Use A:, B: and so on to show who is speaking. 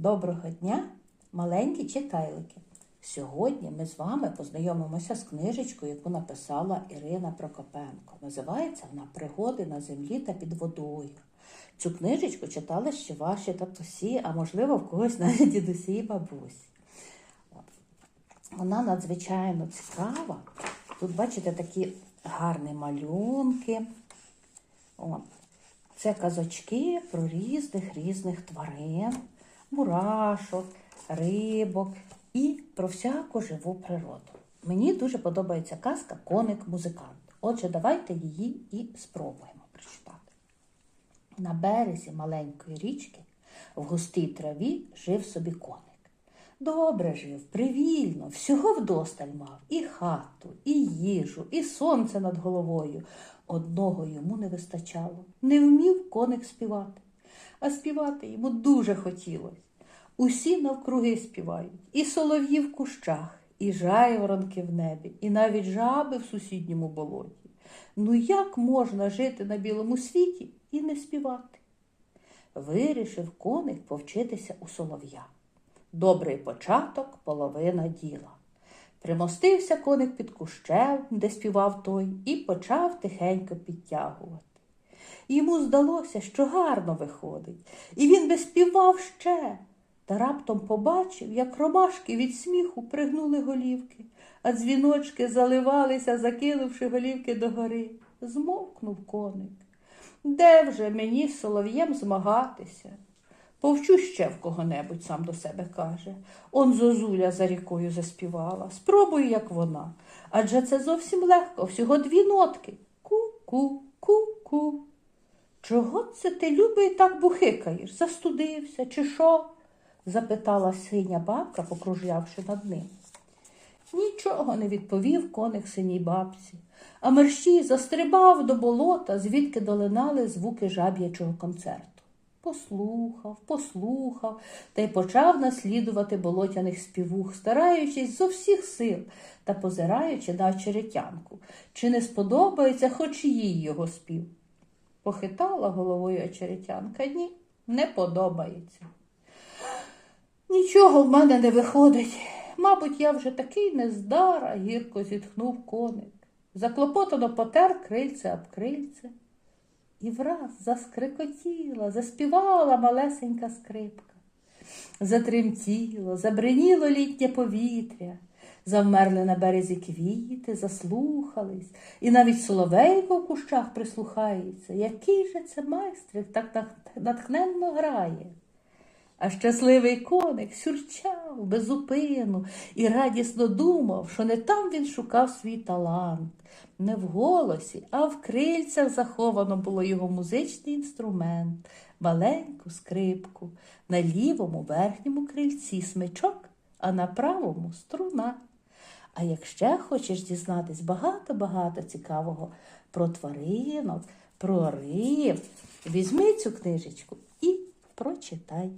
A: Доброго дня, маленькі читайлики! Сьогодні ми з вами познайомимося з книжечкою, яку написала Ірина Прокопенко. Називається вона Пригоди на землі та під водою. Цю книжечку читали ще ваші татусі, а можливо в когось навіть дідусі і бабусі. Вона надзвичайно цікава. Тут, бачите, такі гарні малюнки. От. Це казочки про різних різних тварин, мурашок, рибок і про всяку живу природу. Мені дуже подобається казка Коник-музикант. Отже, давайте її і спробуємо прочитати. На березі маленької річки в густій траві жив собі коник. Добре жив, привільно, всього вдосталь мав і хату, і їжу, і сонце над головою. Одного йому не вистачало. Не вмів коник співати, а співати йому дуже хотілося. Усі навкруги співають, і солов'ї в кущах, і жайворонки в небі, і навіть жаби в сусідньому болоті. Ну як можна жити на білому світі і не співати? Вирішив коник повчитися у солов'я. Добрий початок половина діла. Примостився коник під кущем, де співав той, і почав тихенько підтягувати. Йому здалося, що гарно виходить, і він би співав ще. Та раптом побачив, як ромашки від сміху пригнули голівки, а дзвіночки заливалися, закинувши голівки догори. Змовкнув коник. Де вже мені з солов'єм змагатися? Повчу ще в кого-небудь, сам до себе каже. Он зозуля за рікою заспівала. Спробую, як вона. Адже це зовсім легко, всього дві нотки. Ку-ку, ку-ку. Чого це ти, любий, так бухикаєш? Застудився, чи що? запитала синя бабка, покружлявши над ним. Нічого не відповів коник синій бабці, а мерщій застрибав до болота, звідки долинали звуки жаб'ячого концерту. Послухав, послухав та й почав наслідувати болотяних співух, стараючись зо всіх сил та позираючи на очеретянку, чи не сподобається хоч їй його спів. Похитала головою очеретянка. Ні, не подобається. Нічого в мене не виходить. Мабуть, я вже такий нездара, гірко зітхнув коник. Заклопотано потер крильце об крильце. І враз заскрикотіла, заспівала малесенька скрипка. Затремтіло, забриніло літнє повітря, завмерли на березі квіти, заслухались, і навіть соловейко в кущах прислухається. Який же це майстрик так натхненно грає? А щасливий коник сюрчав безупину і радісно думав, що не там він шукав свій талант. Не в голосі, а в крильцях заховано було його музичний інструмент, маленьку скрипку, на лівому верхньому крильці смичок, а на правому струна. А якщо хочеш дізнатись багато-багато цікавого про тваринок, про риб, візьми цю книжечку і прочитай.